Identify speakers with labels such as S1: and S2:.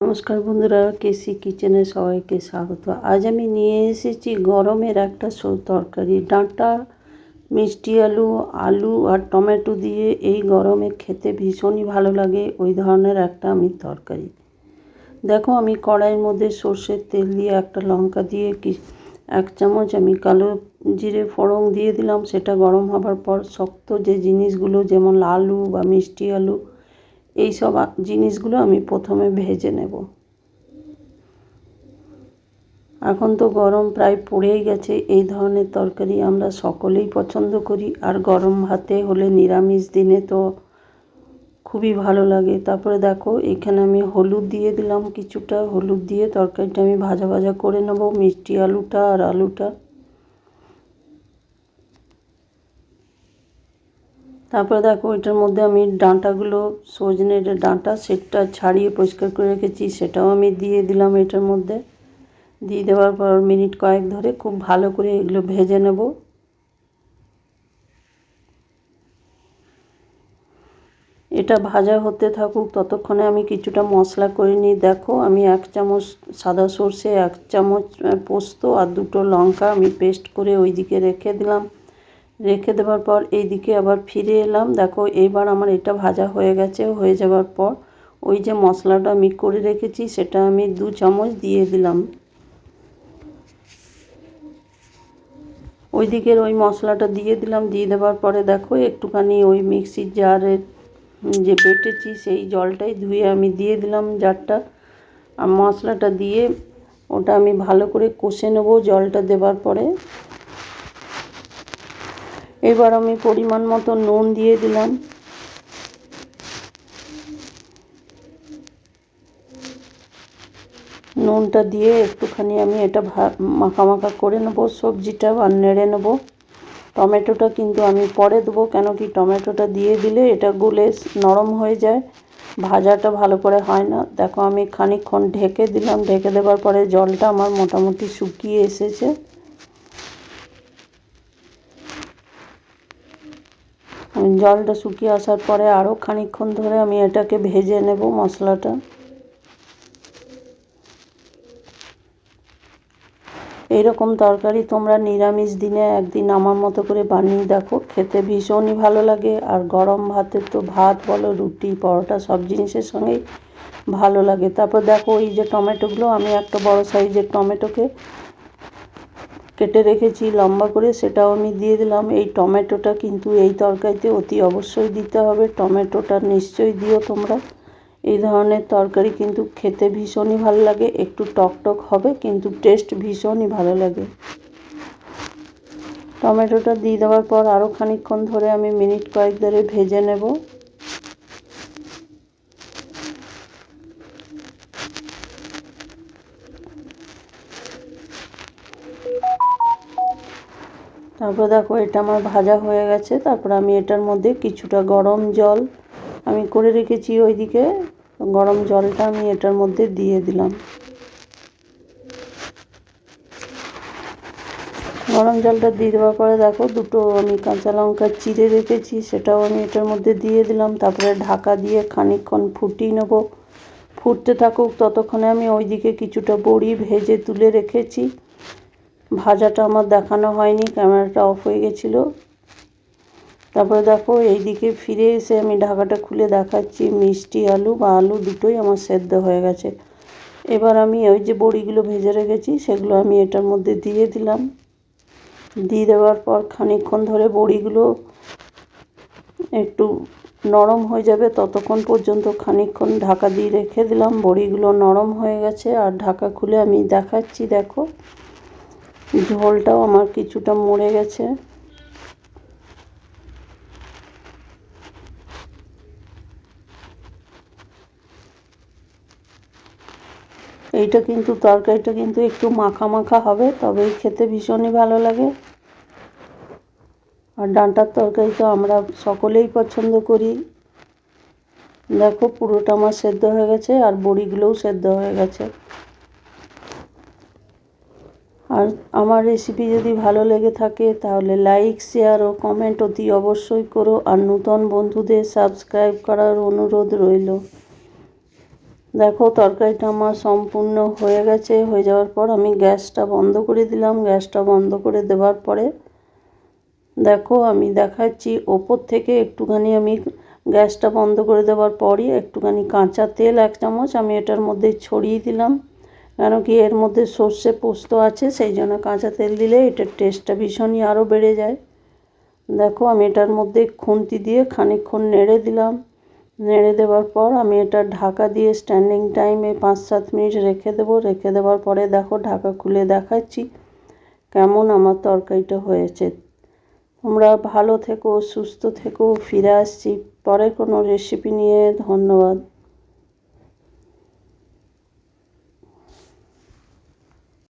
S1: নমস্কার বন্ধুরা, কেসি কিচেনে সবাইকে স্বাগত। আজ আমি নিয়ে এসেছি গরমের একটা তরকারি, ডাঁটা, মিষ্টি আলু আলু আর টমেটো দিয়ে। এই গরমে খেতে ভীষণই ভালো লাগে, ওই ধরনের একটা আমি তরকারি। দেখো, আমি কড়াইয়ের মধ্যে সর্ষের তেল দিয়ে একটা লঙ্কা দিয়ে কি এক চামচ আমি কালো জিরে ফোড়ন দিয়ে দিলাম। সেটা গরম হবার পর শক্ত যে জিনিসগুলো, যেমন আলু বা মিষ্টি আলু এই সব জিনিসগুলো আমি প্রথমে ভেজে নেব। এখন তো গরম প্রায় পড়েই গেছে, এই ধরনের তরকারি আমরা সকলেই পছন্দ করি। আর গরম ভাতে হলে নিরামিষ দিনে তো খুবই ভালো লাগে। তারপরে দেখো, এখানে আমি হলুদ দিয়ে দিলাম কিছুটা। হলুদ দিয়ে তরকারিটা আমি ভাজা ভাজা করে নেব। মিষ্টি আলুটা আর আলুটা। তারপরে দেখো, এটার মধ্যে আমি ডাঁটাগুলো সজনের ডাঁটা, সেটা ছাড়িয়ে পরিষ্কার করে রেখেছি, সেটাও আমি দিয়ে দিলাম এটার মধ্যে। দিয়ে দেওয়ার পর মিনিট কয়েক ধরে খুব ভালো করে এগুলো ভেজে নেব। এটা ভাজা হতে থাকুক, ততক্ষণে আমি কিছুটা মশলা করে নিই। দেখো, আমি এক চামচ সাদা সর্ষে, এক চামচ পোস্ত আর দুটো লঙ্কা আমি পেস্ট করে ওইদিকে রেখে দিলাম। রেখে দেওয়ার পর এই দিকে আবার ফিরে এলাম। দেখো, এইবার আমার এটা ভাজা হয়ে গেছে, হয়ে যাওয়ার পর ওই যে মশলাটা আমি করে রেখেছি, সেটা আমি দু চামচ দিয়ে দিলাম। ওই দিকের ওই মশলাটা দিয়ে দিলাম, দিয়ে দেওয়ার পরে দেখো, একটুখানি ওই মিক্সির জারের যে বেটেছি, সেই জলটাই ধুয়ে আমি দিয়ে দিলাম জারটা। আর মশলাটা দিয়ে ওটা আমি ভালো করে কষে নেব জলটা দেওয়ার পরে। এবার আমি পরিমাণ মতো নুন দিয়ে দিলাম। নুনটা দিয়ে একটুখানি আমি এটা মাখা মাখা করে নেব, সবজিটা আর নেড়ে নেব। টমেটোটা কিন্তু আমি পরে দেবো, কেন কি টমেটোটা দিয়ে দিলে এটা গুলে নরম হয়ে যায়। ভাজাটা ভালো করে হয় না। দেখো আমি খানিকক্ষণ ঢেকে দিলাম। ঢেকে দেওয়ার পরে জলটা আমার মোটামুটি শুকিয়ে এসেছে। জলটা শুকিয়ে আসার পরে আরও খানিকক্ষণ ধরে আমি এটাকে ভেজে নেব মশলাটা। এইরকম তরকারি তোমরা নিরামিষ দিনে একদিন আমার মতো করে বানিয়ে দেখো, খেতে ভীষণই ভালো লাগে। আর গরম ভাতের তো ভাত বলো, রুটি, পরোটা সব জিনিসের সঙ্গেই ভালো লাগে। তারপর দেখো এই যে টমেটোগুলো, আমি একটা বড় সাইজের টমেটোকে কেটে রেখেছি, লম্বা করে সেটাও আমি দিয়ে দিলাম। এই টমেটোটা কিন্তু এই তরকারিতে অতি অবশ্যই দিতে হবে। টমেটোটা নিশ্চয়ই দিও তোমরা। এই ধরনের তরকারি কিন্তু খেতে ভীষণই ভালো লাগে। একটু টক টক হবে, কিন্তু টেস্ট ভীষণই ভালো লাগে। টমেটোটা দিয়ে দেওয়ার পর আরও খানিকক্ষণ ধরে আমি মিনিট কয়েক ধরে ভেজে নেব। তারপর দেখো, এটা আমার ভাজা হয়ে গেছে। তারপর আমি এটার মধ্যে কিছুটা গরম জল আমি করে রেখেছি ওইদিকে। গরম জলটা আমি এটার মধ্যে দিয়ে দিলাম। গরম জলটা দিয়ে দেওয়ার পরে দেখো, দুটো আমি কাঁচা লঙ্কা চিড়ে রেখেছি, সেটাও আমি এটার মধ্যে দিয়ে দিলাম। তারপরে ঢাকা দিয়ে খানিকক্ষণ ফুটিয়ে নেব। ফুটতে থাকুক, ততক্ষণে আমি ওইদিকে কিছুটা বড়ি ভেজে তুলে রেখেছি। ভাজাটা আমার দেখানো হয়নি, ক্যামেরাটা অফ হয়ে গেছিল। তারপরে দেখো এইদিকে ফিরে এসে আমি ঢাকাটা খুলে দেখাচ্ছি, মিষ্টি আলু বা আলু দুটোই আমার সেদ্ধ হয়ে গেছে। এবার আমি ওই যে বড়িগুলো ভেজে রেখেছি, সেগুলো আমি এটার মধ্যে দিয়ে দিলাম। দিয়ে দেওয়ার পর খানিকক্ষণ ধরে বড়িগুলো একটু নরম হয়ে যাবে, ততক্ষণ পর্যন্ত খানিকক্ষণ ঢাকা দিয়ে রেখে দিলাম। বড়িগুলো নরম হয়ে গেছে, আর ঢাকা খুলে আমি দেখাচ্ছি, দেখো। ঝোলটাও আমার কিছুটা মরে গেছে। এইটা কিন্তু তরকারিটা কিন্তু একটু মাখা মাখা হবে তবেই খেতে ভীষণই ভালো লাগে। আর ডাঁটার তরকারি তো আমরা সকলেই পছন্দ করি। দেখো পুরোটা আমার সেদ্ধ হয়ে গেছে আর বড়িগুলোও সেদ্ধ হয়ে গেছে। আর আমার রেসিপি যদি ভালো লেগে থাকে, তাহলে লাইক শেয়ার ও কমেন্ট অতি অবশ্যই করো। আর নূতন বন্ধুদের সাবস্ক্রাইব করার অনুরোধ রইল। দেখো, তরকারিটা আমার সম্পূর্ণ হয়ে গেছে। হয়ে যাওয়ার পর আমি গ্যাসটা বন্ধ করে দিলাম। গ্যাসটা বন্ধ করে দেওয়ার পরে দেখো, আমি দেখাচ্ছি ওপর থেকে একটুখানি আমি গ্যাসটা বন্ধ করে দেওয়ার পরই একটুখানি কাঁচা তেল এক চামচ আমি এটার মধ্যে ছড়িয়ে দিলাম। কেন কি এর মধ্যে সর্ষে পোস্ত আছে, সেই জন্য কাঁচা তেল দিলে এটার টেস্টটা ভীষণই আরও বেড়ে যায়। দেখো, আমি এটার মধ্যে খুন্তি দিয়ে খানিকক্ষণ নেড়ে দিলাম। নেড়ে দেওয়ার পর আমি এটা ঢাকা দিয়ে স্ট্যান্ডিং টাইমে পাঁচ সাত মিনিট রেখে দেবো। রেখে দেওয়ার পরে দেখো, ঢাকা খুলে দেখাচ্ছি কেমন আমার তরকারিটা হয়েছে। তোমরা ভালো থেকো, সুস্থ থেকো, ফিরে আসছি। পরে কোনো রেসিপি নিয়ে, ধন্যবাদ।